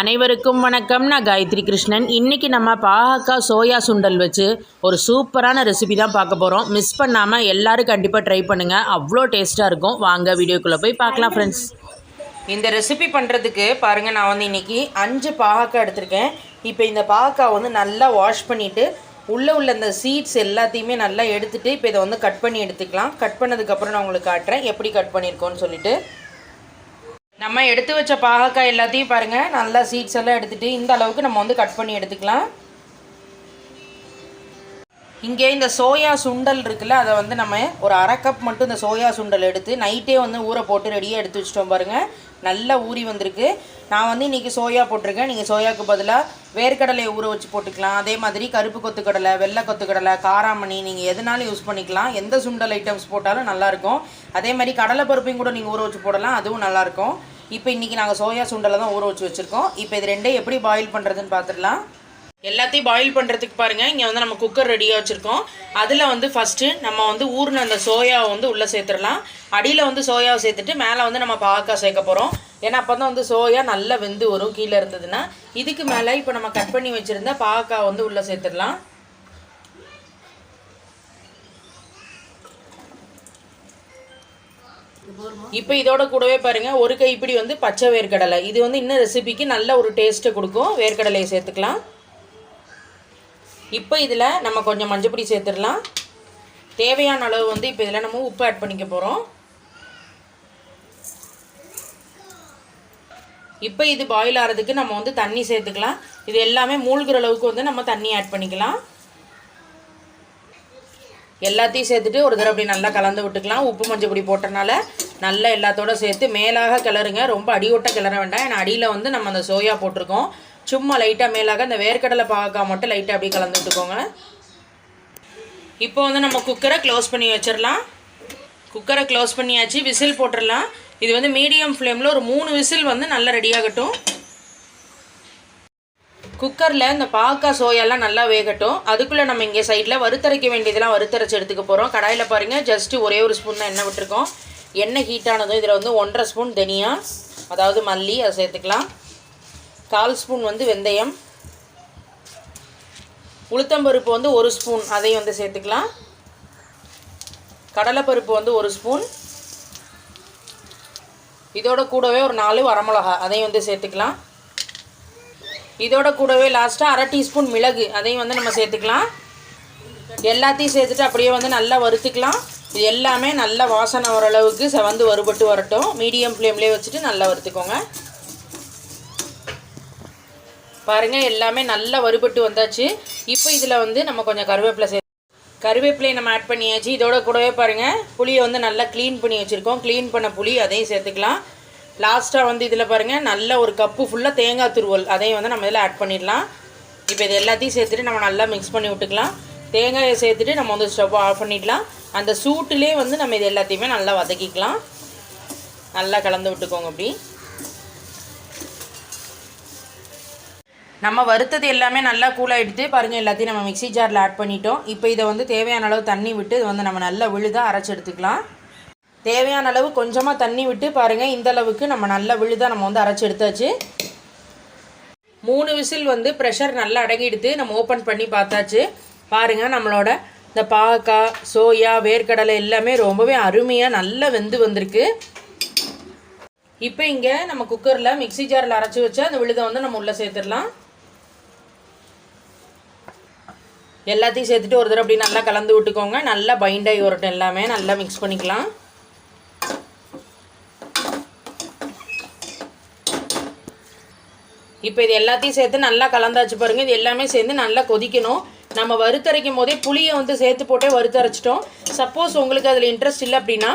அனைவருக்கும் வணக்கம். நான் காயத்ரி கிருஷ்ணன். இன்றைக்கி நம்ம பாகக்காய் சோயா சுண்டல் வச்சு ஒரு சூப்பரான ரெசிபி தான் பார்க்க போகிறோம் மிஸ் பண்ணாமல் எல்லோரும் கண்டிப்பாக ட்ரை பண்ணுங்கள் அவ்வளோ டேஸ்ட்டாக இருக்கும். வாங்க வீடியோக்குள்ளே போய் பார்க்கலாம் ஃப்ரெண்ட்ஸ் இந்த ரெசிபி பண்ணுறதுக்கு பாருங்கள் நான் வந்து இன்றைக்கி அஞ்சு பாகக்காய் எடுத்திருக்கேன். இப்போ இந்த பாகக்காய் வந்து நல்லா வாஷ் பண்ணிவிட்டு உள்ளே உள்ள இந்த சீட்ஸ் எல்லாத்தையுமே நல்லா எடுத்துகிட்டு இப்போ இதை வந்து கட் பண்ணி எடுத்துக்கலாம். கட் பண்ணதுக்கப்புறம் நான் உங்களுக்கு காட்டுறேன். எப்படி கட் பண்ணியிருக்கோன்னு சொல்லிவிட்டு நம்ம எடுத்து வச்ச பாகக்காய் எல்லாத்தையும் பாருங்கள் நல்லா சீட்ஸ் எல்லாம் எடுத்துகிட்டு இந்த அளவுக்கு நம்ம வந்து கட் பண்ணி எடுத்துக்கலாம். இங்கே இந்த சோயா சுண்டல் இருக்குல்ல அதை வந்து நம்ம ஒரு அரை கப் மட்டும் இந்த சோயா சுண்டல் எடுத்து நைட்டே வந்து ஊற போட்டு ரெடியாக எடுத்து வச்சிட்டோம் பாருங்கள் நல்லா ஊறி வந்திருக்கு. நான் வந்து இன்றைக்கி சோயா போட்டிருக்கேன். நீங்கள் சோயாவுக்கு பதிலாக வேர்க்கடலையை ஊற வச்சு போட்டுக்கலாம். அதே மாதிரி கருப்பு கொத்துக்கடலை வெள்ளை கொத்துக்கடலை காராமணி நீங்கள் எதுனாலும் யூஸ் பண்ணிக்கலாம். எந்த சுண்டல் ஐட்டம்ஸ் போட்டாலும் நல்லாயிருக்கும் அதே மாதிரி கடலை பருப்பையும் கூட நீங்கள் ஊற வச்சு போடலாம். அதுவும் நல்லாயிருக்கும் இப்போ இன்றைக்கி நாங்கள் சோயா சுண்டலை தான் ஊற வச்சு வச்சுருக்கோம். இப்போ இது ரெண்டையும் எப்படி பாயில் பண்ணுறதுன்னு பார்த்துடலாம். எல்லாத்தையும் பாயில் பண்ணுறதுக்கு பாருங்கள் இங்கே வந்து நம்ம குக்கர் ரெடியாக வச்சுருக்கோம். அதில் வந்து ஃபஸ்ட்டு நம்ம வந்து ஊர்ன அந்த சோயாவை வந்து உள்ளே சேர்த்துடலாம். அடியில் வந்து சோயாவை சேர்த்துட்டு மேலே வந்து நம்ம பாகக்காய் சேர்க்க போகிறோம் ஏன்னா அப்போ தான் வந்து சோயா நல்லா வெந்து வரும் கீழே இருந்ததுன்னா. இதுக்கு மேலே இப்போ நம்ம கட் பண்ணி வச்சுருந்த பாகக்காய் வந்து உள்ளே சேர்த்துடலாம். இப்போ இதோட கூடவே பாருங்கள் ஒரு கைப்பிடி வந்து பச்சை வேர்க்கடலை. இது வந்து இன்னும் ரெசிபிக்கு நல்ல ஒரு டேஸ்ட்டை கொடுக்கும். வேர்க்கடலையை சேர்த்துக்கலாம். இப்போ இதில் நம்ம கொஞ்சம் மஞ்சப்பொடி சேர்த்துடலாம். தேவையான அளவு வந்து இப்போ இதில் நம்ம உப்பு ஆட் பண்ணிக்க போகிறோம் இப்போ இது பாயில் ஆகிறதுக்கு நம்ம வந்து தண்ணி சேர்த்துக்கலாம். இது எல்லாமே மூழ்கிற அளவுக்கு வந்து நம்ம தண்ணி ஆட் பண்ணிக்கலாம். எல்லாத்தையும் சேர்த்துட்டு ஒரு தடவை அப்படி நல்லா கலந்து விட்டுக்கலாம். உப்பு மஞ்சள் பொடி போட்டனால நல்லா எல்லாத்தோட சேர்த்து மேலாக கிளறுங்க. ரொம்ப அடியோட்ட கிளற வேண்டாம். ஏன்னா அடியில் வந்து நம்ம அந்த சோயா போட்டிருக்கோம். சும்மா லைட்டாக மேலாக அந்த வேர்க்கடலை பாகக்காய் மட்டும் லைட்டாக அப்படியே கலந்து விட்டுக்கோங்க. இப்போ வந்து நம்ம குக்கரை க்ளோஸ் பண்ணி வச்சிடலாம். குக்கரை க்ளோஸ் பண்ணியாச்சு. விசில் போட்டுடலாம். இது வந்து மீடியம் ஃப்ளேமில் ஒரு மூணு விசில் வந்து நல்லா ரெடியாகட்டும் குக்கரில் இந்த பாக்கா சோயெல்லாம் நல்லா வேகட்டும். அதுக்குள்ளே நம்ம இங்கே சைடில் வறுத்தரைக்க வேண்டியதெல்லாம் வறுத்தரைச்சி எடுத்துக்க போகிறோம் கடாயில் பாருங்கள் ஜஸ்ட்டு ஒரே ஒரு ஸ்பூன் தான் எண்ணெய் விட்டுருக்கோம். எண்ணெய் ஹீட்டானதும் இதில் வந்து ஒன்றரை ஸ்பூன் தனியா அதாவது மல்லி அதை சேர்த்துக்கலாம். கால் ஸ்பூன் வந்து வெந்தயம். உளுத்தம்பருப்பு வந்து ஒரு ஸ்பூன் அதையும் வந்து சேர்த்துக்கலாம். கடலைப்பருப்பு வந்து ஒரு ஸ்பூன் இதோட கூடவே ஒரு நாலு வரமிளகா அதையும் வந்து சேர்த்துக்கலாம். இதோட கூடவே லாஸ்ட்டாக அரை டீஸ்பூன் மிளகு. அதையும் வந்து நம்ம சேர்த்துக்கலாம். எல்லாத்தையும் சேர்த்துட்டு அப்படியே வந்து நல்லா வறுத்துக்கலாம். இது எல்லாமே நல்லா வாசனை ஓரளவுக்கு அளவுக்கு செவந்து வறுபட்டு வரட்டும். மீடியம் ஃப்ளேம்லேயே வச்சுட்டு நல்லா வறுத்துக்கோங்க. பாருங்கள் எல்லாமே நல்லா வறுபட்டு வந்தாச்சு. இப்போ இதில் வந்து நம்ம கொஞ்சம் கருவேப்பிலை சே கருவேப்பிலையை நம்ம ஆட் பண்ணியாச்சு. இதோட கூடவே பாருங்கள் புளியை வந்து நல்லா க்ளீன் பண்ணி வச்சுருக்கோம். க்ளீன் பண்ண புளி அதையும் சேர்த்துக்கலாம். லாஸ்ட்டாக வந்து இதில் பாருங்கள் நல்ல ஒரு கப்பு ஃபுல்லாக தேங்காய் துருவல். அதையும் வந்து நம்ம இதில் ஆட் பண்ணிடலாம். இப்போ இது எல்லாத்தையும் சேர்த்துட்டு நம்ம நல்லா மிக்ஸ் பண்ணி விட்டுக்கலாம். தேங்காயை சேர்த்துட்டு நம்ம வந்து ஸ்டவ் ஆஃப் பண்ணிடலாம். அந்த சூட்டுலேயே வந்து நம்ம இது எல்லாத்தையுமே நல்லா வதக்கிக்கலாம். நல்லா கலந்து விட்டுக்கோங்க அப்படி. நம்ம வறுத்தது எல்லாமே நல்லா கூலாகிடுது பாருங்கள் எல்லாத்தையும் நம்ம மிக்சி ஜாரில் ஆட் பண்ணிட்டோம். இப்போ இதை வந்து தேவையான அளவு தண்ணி விட்டு இது வந்து நம்ம நல்லா விழுதாக அரைச்சி எடுத்துக்கலாம். தேவையான அளவு கொஞ்சமாக தண்ணி விட்டு பாருங்கள் இந்த அளவுக்கு நம்ம நல்லா விழுதாக நம்ம வந்து அரைச்சி எடுத்தாச்சு. மூணு விசில் வந்து ப்ரெஷர் நல்லா அடங்கிடுத்து நம்ம ஓப்பன் பண்ணி பார்த்தாச்சு. பாருங்கள் நம்மளோட இந்த பாகக்காய் சோயா வேர்க்கடலை எல்லாமே ரொம்பவே அருமையாக நல்லா வெந்து வந்திருக்கு. இப்போ இங்கே நம்ம குக்கரில் மிக்சி ஜாரில் அரைச்சி வச்சா அந்த விழுதை வந்து நம்ம உள்ளே சேர்த்துடலாம். எல்லாத்தையும் சேர்த்துட்டு ஒரு தடவை அப்படி நல்லா கலந்து விட்டுக்கோங்க. நல்லா பைண்ட் ஆகி வரட்டும் எல்லாமே. நல்லா மிக்ஸ் பண்ணிக்கலாம். இப்போ இது எல்லாத்தையும் சேர்த்து நல்லா கலந்தாச்சு பாருங்கள் இது எல்லாமே சேர்ந்து நல்லா கொதிக்கணும். நம்ம வறுத்தரைக்கும் போதே புளியை வந்து சேர்த்து போட்டே வறுத்தரைச்சிட்டோம். சப்போஸ் உங்களுக்கு அதில் இன்ட்ரெஸ்ட் இல்லை அப்படின்னா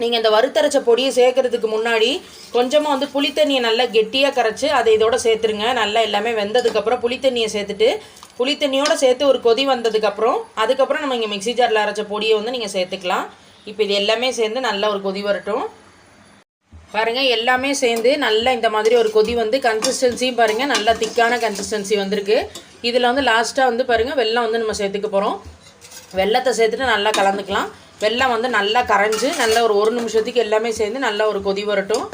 நீங்கள் இந்த வறுத்தரைச்ச பொடியை சேர்க்கறதுக்கு முன்னாடி கொஞ்சமாக வந்து புளித்தண்ணியை நல்லா கெட்டியாக கரைச்சி அதை இதோட சேர்த்துருங்க. நல்லா எல்லாமே வெந்ததுக்கப்புறம் புளித்தண்ணியை சேர்த்துட்டு புளித்தண்ணியோடு சேர்த்து ஒரு கொதி வந்ததுக்கப்புறம் அதுக்கப்புறம் நம்ம இங்கே மிக்சி ஜாரில் அரைச்ச பொடியை வந்து நீங்கள் சேர்த்துக்கலாம். இப்போ இது எல்லாமே சேர்ந்து நல்லா ஒரு கொதி வரட்டும். பாருங்கள் எல்லாமே சேர்ந்து நல்லா இந்த மாதிரி ஒரு கொதி வந்து கன்சிஸ்டன்சியும் பாருங்கள் நல்லா திக்கான கன்சிஸ்டன்சி வந்திருக்கு. இதில் வந்து லாஸ்ட்டாக வந்து பாருங்கள் வெள்ளம் வந்து நம்ம சேர்த்துக்க போகிறோம் வெள்ளத்தை சேர்த்துட்டு நல்லா கலந்துக்கலாம். வெள்ளம் வந்து நல்லா கரைஞ்சி நல்லா ஒரு ஒரு நிமிஷத்துக்கு எல்லாமே சேர்ந்து நல்லா ஒரு கொதி வரட்டும்.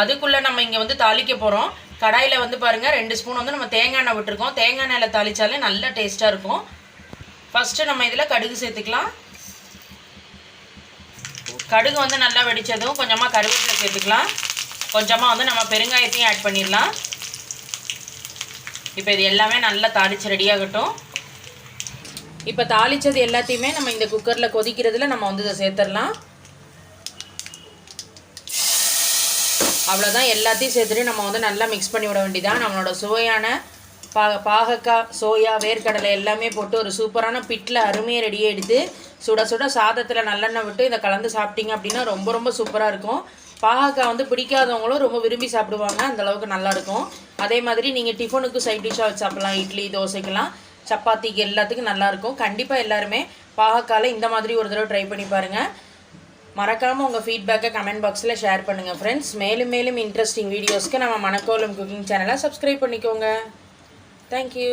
அதுக்குள்ளே நம்ம இங்கே வந்து தாளிக்க போகிறோம் கடாயில் வந்து பாருங்கள் ரெண்டு ஸ்பூன் வந்து நம்ம தேங்காய் எண்ணெய் விட்டுருக்கோம். தேங்காய் எண்ணெயில் தாளிச்சாலே நல்ல டேஸ்ட்டாக இருக்கும். ஃபஸ்ட்டு நம்ம இதில் கடுகு சேர்த்துக்கலாம். கடுகு வந்து நல்லா வெடித்ததும் கொஞ்சமாக கருவேப்பிலை சேர்த்துக்கலாம். கொஞ்சமாக வந்து நம்ம பெருங்காயத்தையும் ஆட் பண்ணிடலாம். இப்போ இது எல்லாமே நல்லா தாளித்து ரெடியாகட்டும் இப்போ தாளித்தது எல்லாத்தையுமே நம்ம இந்த குக்கரில் கொதிக்கிறதுல நம்ம வந்து இதை சேர்த்துடலாம். அவ்வளோதான் எல்லாத்தையும் சேர்த்துட்டு நம்ம வந்து நல்லா மிக்ஸ் பண்ணி விட வேண்டியதான் நம்மளோட சுவையான பா பாகக்காய் சோயா வேர்க்கடலை எல்லாமே போட்டு ஒரு சூப்பரான பிட்டில் அருமையாக ரெடியாக எடுத்து சுட சுட சாதத்தில் நல்லெண்ணெய் விட்டு இதை கலந்து சாப்பிட்டீங்க அப்படின்னா ரொம்ப ரொம்ப சூப்பராக இருக்கும். பாகக்காய் வந்து பிடிக்காதவங்களும் ரொம்ப விரும்பி சாப்பிடுவாங்க. அந்தளவுக்கு நல்லாயிருக்கும் அதே மாதிரி நீங்கள் டிஃபனுக்கு சைட் டிஷ்ஷாக வச்சு சாப்பிட்லாம். இட்லி தோசைக்கெல்லாம் சப்பாத்திக்கு எல்லாத்துக்கும் நல்லாயிருக்கும் கண்டிப்பாக எல்லாருமே பாகக்காயில் இந்த மாதிரி ஒரு தடவை ட்ரை பண்ணி பாருங்கள் மறக்காமல் உங்கள் ஃபீட்பேக்கை கமெண்ட் பாக்ஸில் ஷேர் பண்ணுங்கள் ஃப்ரெண்ட்ஸ் மேலும் மேலும் இன்ட்ரெஸ்டிங் வீடியோஸ்க்கு நம்ம மணக்கோலம் குக்கிங் சேனலை சப்ஸ்கிரைப் பண்ணிக்கோங்க. Thank you